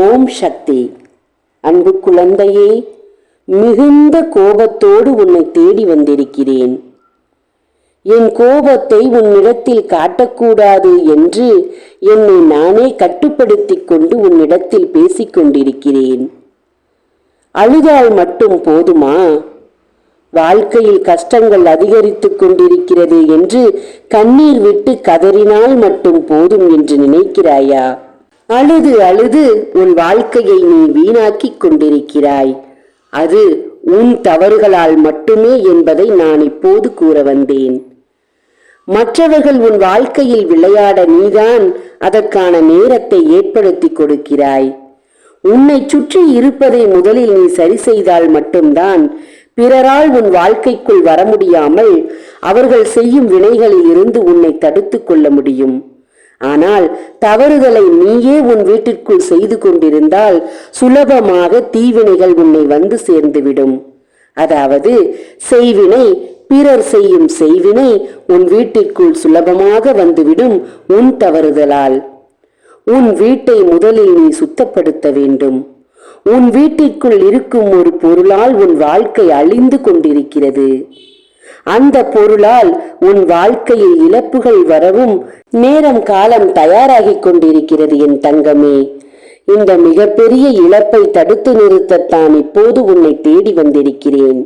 ஓம் சக்தி. அன்பு குழந்தையே மிகுந்த கோபத்தோடு உன்னை தேடி வந்திருக்கிறேன். என் கோபத்தை உன்னிடத்தில் காட்டக்கூடாது என்று என்னை நானே கட்டுப்படுத்திக் கொண்டு உன்னிடத்தில் பேசிக்கொண்டிருக்கிறேன் அழுதால் மட்டும் போதுமா? வாழ்க்கையில் கஷ்டங்கள் அதிகரித்துக் கொண்டிருக்கிறது என்று கண்ணீர் விட்டு கதறினால் மட்டும் போதும் என்று நினைக்கிறாயா? அழுது அழுது உன் வாழ்க்கையை நீ வீணாக்கிக் கொண்டிருக்கிறாய். அது உன் தவறுகளால் மட்டுமே என்பதை நான் இப்போது கூற வந்தேன். மற்றவர்கள் உன் வாழ்க்கையில் விளையாட நீதான் அதற்கான நேரத்தை ஏற்படுத்தி கொடுக்கிறாய். உன்னை சுற்றி இருப்பதை முதலில் நீ சரி செய்தால் மட்டும்தான் பிறரால் உன் வாழ்க்கைக்குள் வர முடியாமல் அவர்கள் செய்யும் வினைகளில் இருந்து உன்னை தடுத்துக் கொள்ள முடியும். ஆனால் தவறுதலை நீயே உன் வீட்டிற்குள் செய்து கொண்டிருந்தால் சுலபமாக தீவினைகள் உன்னை வந்து சேர்ந்துவிடும். அதாவது செய்வினை பிறர் செய்யும் செய்வினை உன் வீட்டிற்குள் சுலபமாக வந்துவிடும் உன் தவறுதலால். உன் வீட்டை முதலில் நீ சுத்தப்படுத்த வேண்டும். உன் வீட்டிற்குள் இருக்கும் ஒரு பொருளால் உன் வாழ்க்கை அழிந்து கொண்டிருக்கிறது. அந்த பொருளால் உன் வாழ்க்கையில் இழப்புகள் வரவும் நேரம் காலம் தயாராகிக் கொண்டிருக்கிறது என் தங்கமே. இந்த மிகப்பெரிய இழப்பை தடுத்து நிறுத்தத்தான் இப்போது உன்னை தேடி வந்திருக்கிறேன்.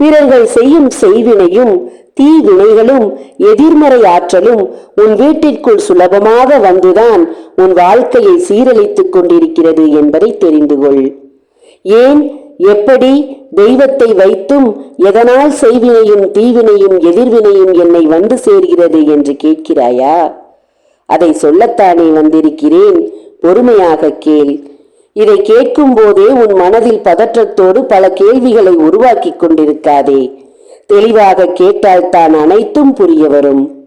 பிறர்கள் செய்யும் செய்வினையும் தீ வினைகளும் எதிர்மறை ஆற்றலும் உன் வீட்டிற்குள் சுலபமாக வந்துதான் உன் வாழ்க்கையை சீரழித்துக் கொண்டிருக்கிறது என்பதை தெரிந்து கொள். ஏன் எப்படி தெய்வத்தை வைத்தும் எதனால் செய்வினையும் தீவினையும் எதிர்வினையும் என்னை வந்து சேர்கிறது என்று கேட்கிறாயா? அதை சொல்லத்தானே வந்திருக்கிறேன். பொறுமையாக கேள். இதை கேட்கும் போதே உன் மனதில் பதற்றத்தோடு பல கேள்விகளை உருவாக்கிக் கொண்டிருக்காதே. தெளிவாக கேட்டால் தான் அனைத்தும் புரிய வரும்.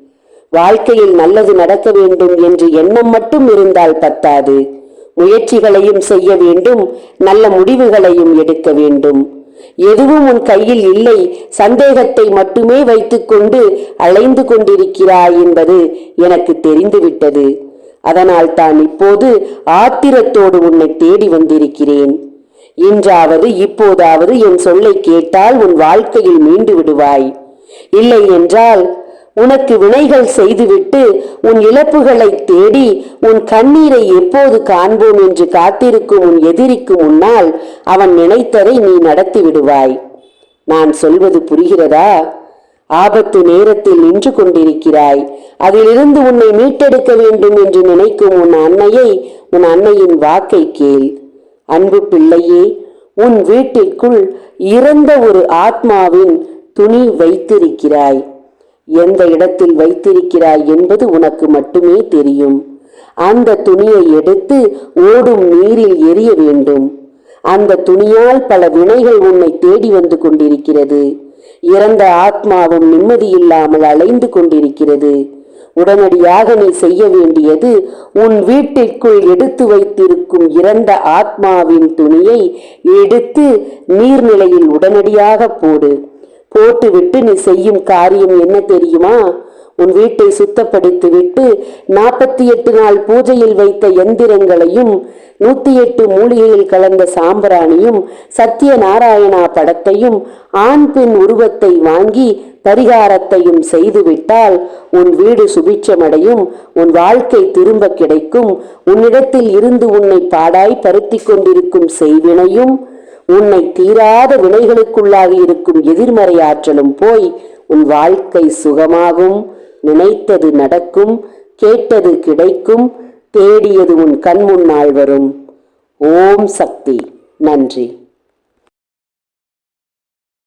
வாழ்க்கையில் நல்லது நடக்க வேண்டும் என்று எண்ணம் மட்டும் இருந்தால் பத்தாது. முயற்சிகளையும் செய்ய வேண்டும் நல்ல முடிவுகளையும் எடுக்க வேண்டும். எதுவும் உன் கையில் இல்லை சந்தேகத்தை மட்டுமே வைத்துக்கொண்டு அலைந்து கொண்டிருக்கிறாய் என்பது எனக்கு தெரிந்துவிட்டது. அதனால் தான் இப்போது ஆத்திரத்தோடு உன்னை தேடி வந்திருக்கிறேன். இன்றாவது இப்போதாவது என் சொல்லை கேட்டால் உன் வாழ்க்கையில் மீண்டு விடுவாய். இல்லை என்றால் உனக்கு வினைகள் செய்துவிட்டு உன் இழப்புகளை தேடி உன் கண்ணீரை எப்போது காண்போம் என்று காத்திருக்கும் உன் எதிரிக்கு முன்னால் அவன் நினைத்ததை நீ நடத்தி விடுவாய். நான் சொல்வது புரிகிறதா? ஆபத்து நேரத்தில் நின்று கொண்டிருக்கிறாய். அதிலிருந்து உன்னை மீட்டெடுக்க வேண்டும் என்று நினைக்கும் உன் அன்னையை உன் அன்னையின் வாக்கை கேள். அன்பு பிள்ளையே உன் வீட்டிற்குள் இறந்த ஒரு ஆத்மாவின் துணி வைத்திருக்கிறாய். எந்த இடத்தில் வைத்திருக்கிறாய் என்பது உனக்கு மட்டுமே தெரியும். அந்த துணியை எடுத்து ஓடும் நீரில் எரிய வேண்டும். அந்த துணியால் பல வினைகள் உன்னை தேடி வந்து கொண்டிருக்கிறது. இறந்த ஆத்மாவும் நிம்மதியில்லாமல் அலைந்து கொண்டிருக்கிறது. உடனடியாக நீ செய்ய வேண்டியது உன் வீட்டிற்குள் எடுத்து வைத்திருக்கும் இறந்த ஆத்மாவின் துணியை எடுத்து நீர்நிலையில் உடனடியாக போடு. போட்டுவிட்டு நீ செய்யும் காரியம் என்ன தெரியுமா? உன் வீட்டை சுத்தப்படுத்தி விட்டு நாற்பத்தி எட்டு நாள் பூஜையில் வைத்த எந்திரங்களையும் நூத்தி எட்டு மூலிகையில் கலந்த சாம்பிராணியும் சத்திய நாராயணா படத்தையும் ஆண் பெண் உருவத்தை வாங்கி பரிகாரத்தையும் செய்துவிட்டால் உன் வீடு சுபிட்சமடையும் உன் வாழ்க்கை திரும்ப கிடைக்கும் உன்னிடத்தில் இருந்து உன்னை பாடாய் பருத்தி கொண்டிருக்கும் செய்வினையும் உன்னை தீராத வினைகளுக்குள்ளாக இருக்கும் எதிர்மறை ஆற்றலும் போய் உன் வாழ்க்கை சுகமாகும். நினைத்தது நடக்கும் கேட்டது கிடைக்கும் தேடியது உன் கண் முன்னால் வரும். ஓம் சக்தி. நன்றி.